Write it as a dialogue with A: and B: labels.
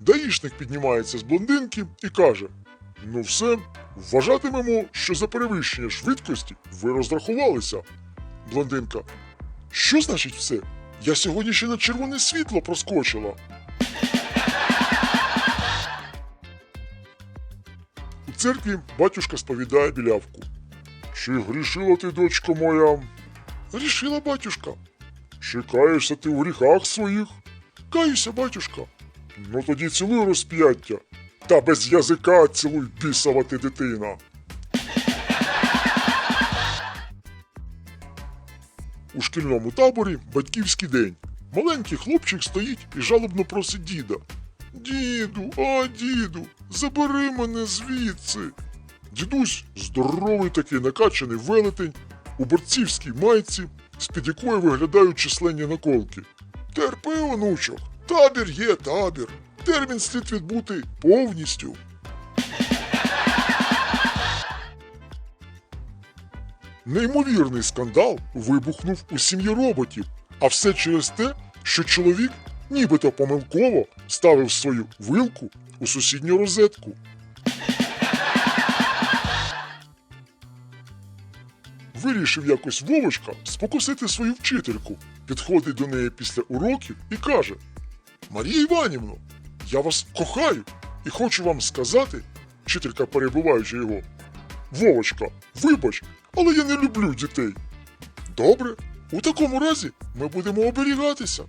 A: даїшник піднімається з блондинки і каже: Ну все, вважатимемо, що за перевищення швидкості ви розрахувалися. Блондинка. Що значить все? Я сьогодні ще на червоне світло проскочила. У церкві батюшка сповідає білявку. Чи грішила ти, дочко моя? Грішила, батюшка. Чи каєшся ти у гріхах своїх? Каюся, батюшка. Ну тоді цілуй розп'яття. Та без язика цілуй бісова ти дитина. У шкільному таборі батьківський день. Маленький хлопчик стоїть і жалобно просить діда. Діду, а діду, забери мене звідси. Дідусь здоровий такий накачаний велетень у борцівській майці, з-під якої виглядають численні наколки. Терпи, онучок, табір є табір. Термін слід відбути повністю. Неймовірний скандал вибухнув у сім'ї роботів, а все через те, що чоловік нібито помилково ставив свою вилку у сусідню розетку. Вирішив якось Вовочка спокусити свою вчительку, підходить до неї після уроків і каже: Марія Іванівно, я вас кохаю і хочу вам сказати, вчителька перебуваючи його. Вовочка, вибач, але я не люблю дітей. Добре, у такому разі ми будемо оберігатися.